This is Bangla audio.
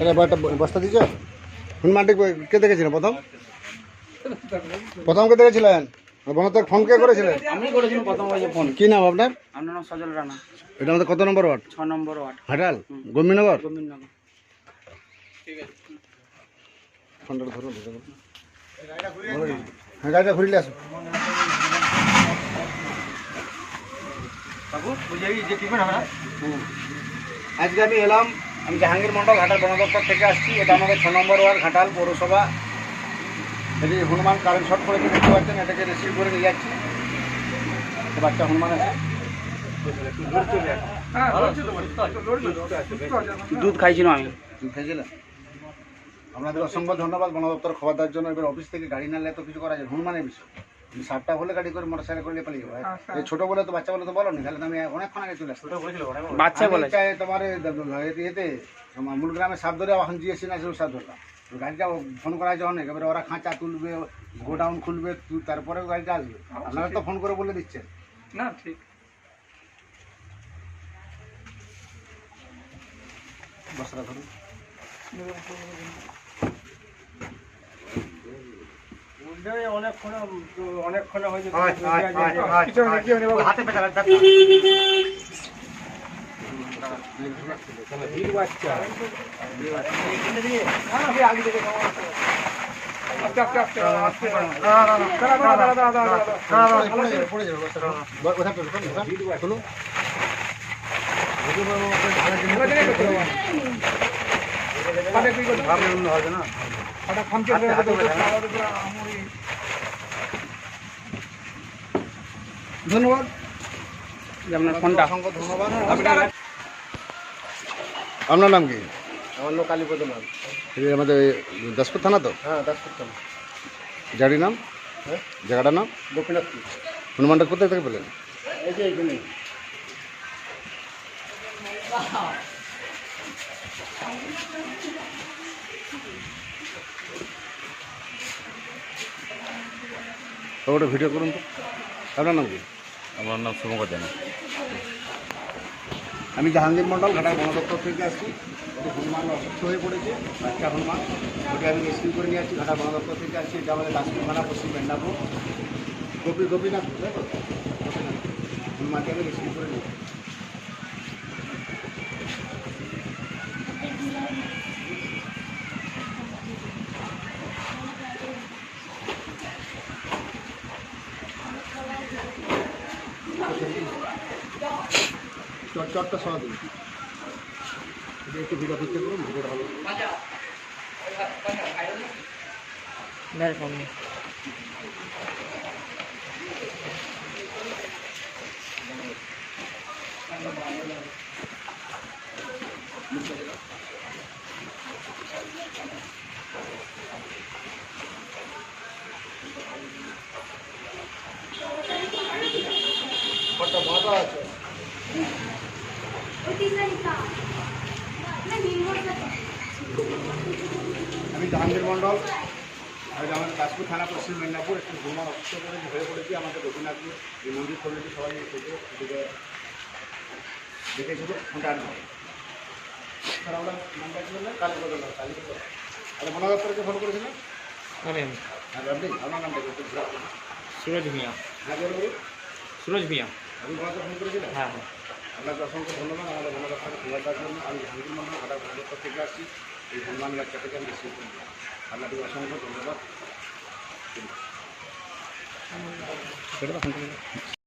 এটা বস্তা দিয়েছ? হনুমানটি কে দেখেছিলেন প্রথম? প্রথম কে দেখেছিলেন? বনতক ফোন কে করেছিলেন? আমি করেছিলাম প্রথম ওই ফোন কি নাম আপনার? আমার নাম সজল রানা। এটা আমাদের কত নম্বর ওয়ার্ড? ছ নম্বর ওয়ার্ড। হাটাল? গোবিন্দনগর? ফোনটা ধরুন ধরে হ্যাঁ গাড়িটা ঘুরিলে আজকে আমি এলাম আমি জাহাঙ্গীর মন্ডল ঘাটাল বন দপ্তর থেকে আসছি। এটা আমাদের ছ নম্বর ওয়ার্ড ঘাটাল পৌরসভা। এটি হনুমান কারেন্ট শর্ট করেছে দেখতে পাচ্ছেন এটাকে রিসিভ করে নিয়ে যাচ্ছি। বাচ্চা হনুমান আছে? দুধ খাইছিল আমি। খেয়েছিলেন আপনাদের অসংখ্য ধন্যবাদ বন দপ্তর খবর দেওয়ার জন্য। এবার অফিস থেকে গাড়ি না নিলে তো কিছু করা যায় হনুমানের বিষয়। সাতটা হলে গাড়ি করে মোটর সাইকেল করলে পালিয়ে যাব। এই ছোটো বলে তো বাচ্চা বলে তো বলো নি তাহলে আমি অনেকক্ষণ আগে চলে আসছি। বাচ্চা বলে। চাই তোমার এতে- মূল গ্রামে সাপ ধরে এখন জিএসসি না সেও সাপ ধরলাম গাড়িটা ফোন করা যখন একেবারে ওরা খাঁচা তুলবে গোডাউন খুলবে তু- তারপরে গাড়িটা আসবে। আপনারা তো ফোন করে বলে দিচ্ছেন। না ঠিক। বসরা ধরুন। পড়ে যাবে, পড়ে যাবে, বসরা। ব- ওঠা ধন্যবাদ। আপনার ফোনটা। অসংখ্য ধন্যবাদ। আপনার নাম কি? আমার নাম কালীপদ নাম। আমাদের দাসপুর থানা তো? হ্যাঁ দাস করতাম জায়গাটির নাম? হ্যাঁ। জায়গাটার নাম? দক্ষিণাত্রী হনুমানটা কোথায় থেকে পেলেন? এই যে এইখানে ওটা ভিডিও করুন তো। আপনার নাম কি? আমার নাম শুভঙ্কর জানা। আমি জাহাঙ্গীর মন্ডল ঘাটার বন দপ্তর থেকে আসছি। হনুমান অসুস্থ হয়ে পড়েছে বাচ্চা হনুমান ওটা আমি রেস্কিউ করে নিয়ে আসছি ঘাটার বন দপ্তর থেকে আসছি। এটা আমাদের দাসপুর থানা পশ্চিম মেদিনীপুর। গোপী গোপীনাথ? গোপীনাথ। হনুমানকে আমি রেস্কিউ করে নিয়ে আসছি। চট চটটা সহ দিন একটু ভিডিও করতে করুন ভিডিওটা ভালো ফটো ভালো আছে। আমি জাহাঙ্গীর মন্ডল আর আমাদের দাসপুর থানা পশ্চিম মেদিনীপুর একটু ভ্রমণ অসুস্থ করে হয়ে পড়েছি। আমাদের রঘুনাথপুর এই মন্দির কমিটি সবাই থেকে এদিকে দেখেছিল। নেই। স্যার আমরা নামটা কি বললেন? আর মনে দপ্তরকে ফোন করেছিলেন আমি হ্যাঁ আপনি আমার নামটা। সুরজ মিয়া। হ্যাঁ। সুরজ মিয়া। আপনি মনে ফোন করেছিলেন? হ্যাঁ হ্যাঁ। আপনাকে অসংখ্য ধন্যবাদ। আমাদের ভালো রাখার সময় দেওয়ার জন্য। আমি জাহাঙ্গীর মন্ডল ঘাটা ভারতবর্ষ থেকে আসছি এই হনুমান বাচ্চা থেকে আমি রিসিভ করি আপনাকে অসংখ্য ধন্যবাদ।